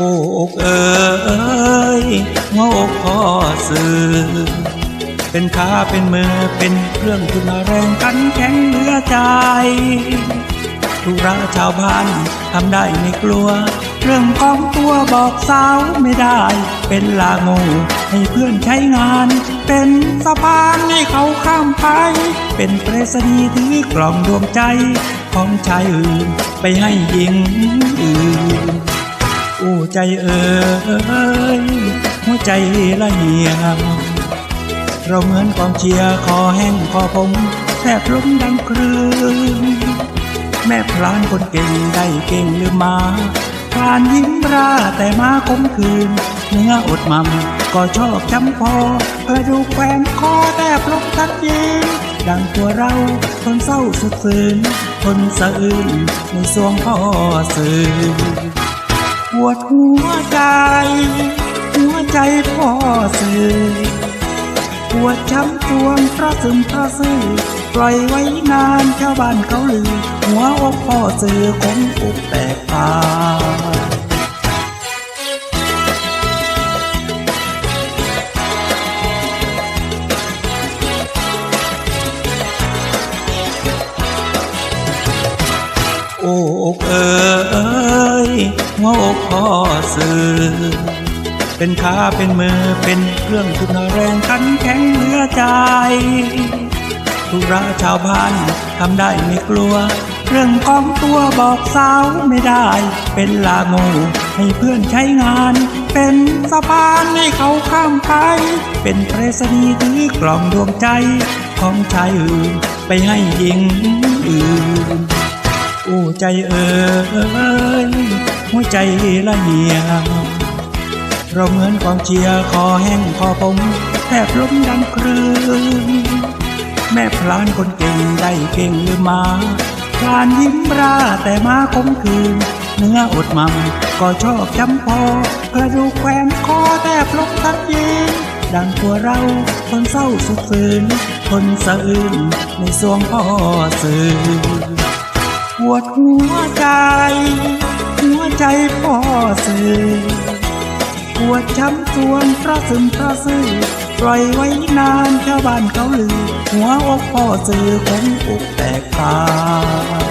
โอกเอ๋ยเงาอกพ่อสื่อเป็นขาเป็นมือเป็นเครื่องขึ้นมาแรงกันแข็งเหลือใจธุระชาวบ้านทำได้ไม่กลัว เรื่องของตัวบอกสาวไม่ได้ เป็นลางูให้เพื่อนใช้งาน เป็นสะพานให้เขาข้ามไป เป็นเปรษณีย์ถือกล่องดวงใจ ของชายอื่นไปให้หญิงอื่น ใจเอ่ยหัวใจละเหี่ยมเราเหมือนกองเชียร์คอแห้งคอผมแทบล้มดังครืนแม่พลานคนเก่งได้เก่งหรือมาพลานยิ้มราแต่มาคมคืน เนื้ออดมัมก็ชอบจำพอเพื่อดูแขวนคอแทบลบทัดยีดังตัวเราทนเศร้าสุดฝืนทนสะอื้นในสวงพ่อสื่อ วดหัวใจ หัวใจพ่อสื่อปวดช้ำทวงเพราะซึมเพราะซื่อปล่อยไว้นานชาวบ้านเขาลือ หัวอกพ่อสื่อคงอุกแตกตาโอ้อกเอ๋ ยหัวอกพ่อสื่อเป็นขาเป็นมือเป็นเครื่องทุนแรงขันแข็งเหลือใจธุระชาวบ้านทำได้ไม่กลัว เรื่องของตัวบอกสาวไม่ได้ เป็นลาโงูให้เพื่อนใช้งาน เป็นสะพานให้เขาข้ามไป เป็นเปรษณีย์ถือกล่องดวงใจ ของชายอื่นไปให้หญิงอื่น อู้ใจเอ่ยหัวใจละเหี่ยมเราเหมือนกองเชียร์คอแห้งคอผมแทบล้มดังครืนแม่พลานคนเก่งได้เก่งหรือมาพลานยิ้มราแต่มาคมคืน เนื้ออดมัมก็ชอบจำพอเพื่อดูกแขวนคอแทบล้มทัดยีดังตัวเราคนเศร้าสุดฝืน คนสะอื้นในสวงพ่อสื่อ ปวดหัวใจ หัวใจพ่อสื่อปวดช้ำทวนเพราะซึมพราะซื่อปล่อยไว้นานชาวบ้านเขาลือ หัวอกพ่อสื่อคงอุกแตกตาย